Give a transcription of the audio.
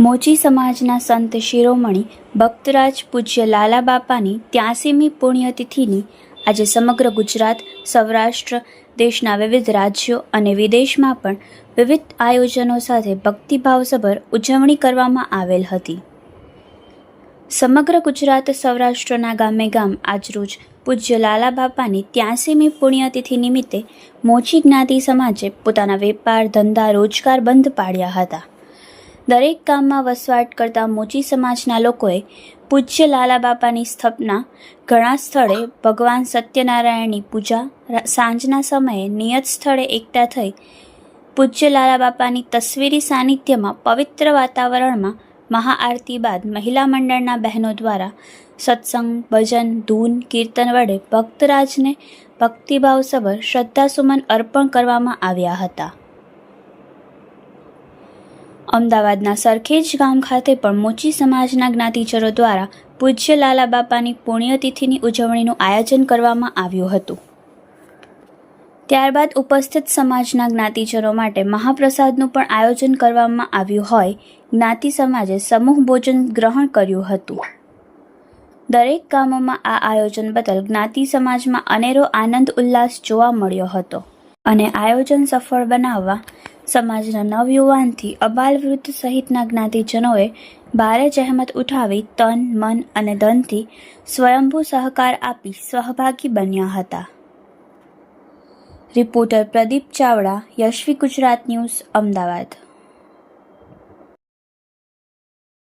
મોચી સમાજના સંત શિરોમણી ભક્તરાજ પૂજ્ય લાલા બાપાની ત્યાસીમી પુણ્યતિથિની આજે સમગ્ર ગુજરાત, સૌરાષ્ટ્ર, દેશના વિવિધ રાજ્યો અને વિદેશમાં પણ વિવિધ આયોજનો સાથે ભક્તિભાવસભર ઉજવણી કરવામાં આવેલ હતી. સમગ્ર ગુજરાત સૌરાષ્ટ્રના ગામે ગામ આજરોજ પૂજ્ય લાલા બાપાની ત્યાસીમી પુણ્યતિથિ નિમિત્તે મોચી જ્ઞાતિ સમાજે પોતાના વેપાર, ધંધા, રોજગાર બંધ પાડ્યા હતા. દરેક ગામમાં વસવાટ કરતા મોચી સમાજના લોકોએ પૂજ્ય લાલા બાપાની સ્થાપના ઘણા સ્થળે ભગવાન સત્યનારાયણની પૂજા સાંજના સમયે નિયત સ્થળે એકઠા થઈ પૂજ્ય લાલા બાપાની તસવીરી સાનિધ્યમાં પવિત્ર વાતાવરણમાં મહાઆરતી બાદ મહિલા મંડળના બહેનો દ્વારા સત્સંગ, ભજન, ધૂન, કીર્તન વડે ભક્તરાજને ભક્તિભાવસભર શ્રદ્ધાસુમન અર્પણ કરવામાં આવ્યા હતા. અમદાવાદના સરખેજ ગામ ખાતે પણ મોચી સમાજના જ્ઞાતિચરો દ્વારા પૂજ્ય લાલા બાપાની પુણ્યતિથિની ઉજવણીનું આયોજન કરવામાં આવ્યું હતું. ત્યારબાદ ઉપસ્થિત સમાજના જ્ઞાતિજનો માટે મહાપ્રસાદનું પણ આયોજન કરવામાં આવ્યું હોય, જ્ઞાતિ સમાજે સમૂહ ભોજન ગ્રહણ કર્યું હતું. દરેક ગામોમાં આ આયોજન બદલ જ્ઞાતિ સમાજમાં અનેરો આનંદ ઉલ્લાસ જોવા મળ્યો હતો અને આયોજન સફળ બનાવવા સમાજના નવયુવાનથી અબાલ વૃદ્ધ સહિતના જ્ઞાતિજનોએ ભારે જહેમત ઉઠાવી તન, મન અને ધનથી સ્વયંભૂ સહકાર આપી સહભાગી બન્યા હતા. Reporter Pradeep Chavda Yashvi Gujarat news Ahmedabad.